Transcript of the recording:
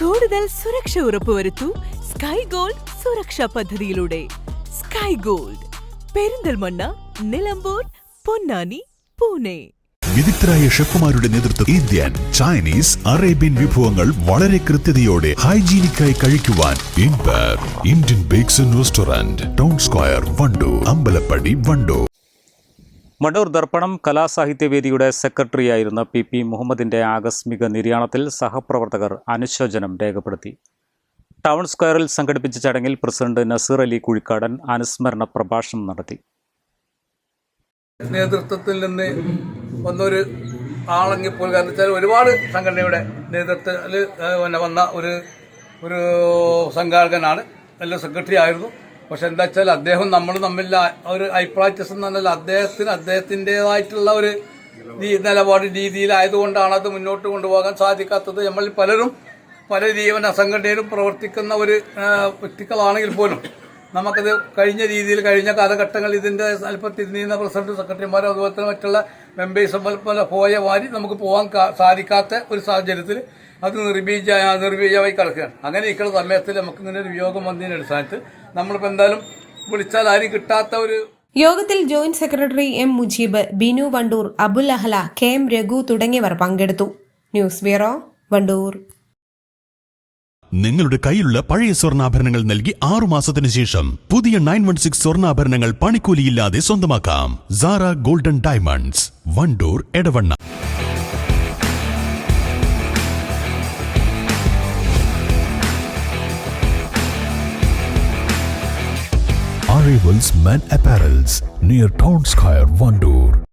കൂടുതൽ സുരക്ഷ ഉറപ്പുവരുത്തൂ sky gold സുരക്ഷാ പദ്ധതിയിലൂടെ. Sky gold Perinthalmanna Nilambur Ponnani Pune. വിദഗ്ധരായ ഷെഫുമാരുടെ നേതൃത്വം ഇന്ത്യൻ ചൈനീസ് അറേബ്യൻ വിഭവങ്ങൾ വളരെ കൃത്യതയോടെ ഹൈജീനിക്കായി കഴിക്കുവാൻ ഇൻപർ Indian bakes restaurant town square Wandoor Ambalappadi Wandoor. Madur Darpanam കലാസാഹിത്യവേദിയുടെ സെക്രട്ടറിയായിരുന്ന പി പി മുഹമ്മദിന്റെ ആകസ്മിക നിര്യാണത്തിൽ സഹപ്രവർത്തകർ അനുശോചനം രേഖപ്പെടുത്തി. ടൗൺ സ്ക്വയറിൽ സംഘടിപ്പിച്ച ചടങ്ങിൽ പ്രസിഡന്റ് നസീർ അലി കുഴിക്കാടൻ അനുസ്മരണ പ്രഭാഷണം നടത്തി. നേതൃത്വത്തിൽ നിന്ന് വന്നൊരു ആളെങ്കിൽ കാരണം വെച്ചാൽ ഒരുപാട് സംഘടനയുടെ നേതൃത്വത്തിൽ വന്ന ഒരു ഒരു സംഘാടകനാണ് നല്ല സെക്രട്ടറി ആയിരുന്നു. പക്ഷെ എന്താ വെച്ചാൽ അദ്ദേഹം നമ്മൾ തമ്മിൽ ഒരു അഭിപ്രായത്യസം എന്ന് പറഞ്ഞാൽ അദ്ദേഹത്തിന് അദ്ദേഹത്തിന്റെതായിട്ടുള്ള ഒരു നിലപാട് രീതിയിലായതുകൊണ്ടാണ് അത് മുന്നോട്ട് കൊണ്ടുപോകാൻ സാധിക്കാത്തത്. നമ്മൾ പലരും പല ജീവന സംഘടനയിലും പ്രവർത്തിക്കുന്ന ഒരു വ്യക്തികളാണെങ്കിൽ പോലും നമുക്കത് കഴിഞ്ഞ രീതിയിൽ കഴിഞ്ഞ കാലഘട്ടങ്ങളിൽ ഇതിന്റെ അല്പം തിരിഞ്ഞിരുന്ന പ്രസിഡന്റ് സെക്രട്ടറിമാരും അതുപോലെ തന്നെ മറ്റുള്ള മെമ്പേഴ്സും പോലെ പോയ വാരി നമുക്ക് പോകാൻ സാധിക്കാത്ത ഒരു സാഹചര്യത്തിൽ അത് നിർബീജ നിർബീജമായി കിടക്കുകയാണ്. അങ്ങനെ ഇരിക്കുന്ന സമയത്തിൽ നമുക്ക് ഇങ്ങനെ ഒരു വിയോഗം വന്നതിന്റെ അടിസ്ഥാനത്തിൽ നമ്മളിപ്പോൾ എന്തായാലും വിളിച്ചാൽ ആരും കിട്ടാത്ത ഒരു യോഗത്തിൽ joint secretary M Mujeeb Binu Wandoor Abul Ahla K M Raghu തുടങ്ങിയവർ പങ്കെടുത്തു. News bureau Wandoor. നിങ്ങളുടെ കയ്യിലുള്ള പഴയ സ്വർണാഭരണങ്ങൾ നൽകി ആറു മാസത്തിന് ശേഷം പുതിയ നയൻ വൺ സിക്സ് സ്വർണാഭരണങ്ങൾ പണിക്കൂലിയില്ലാതെ സ്വന്തമാക്കാം. Sara golden diamonds Wandoor Edavanna. Arrivals Men Apparels near Town Square, Vandoor.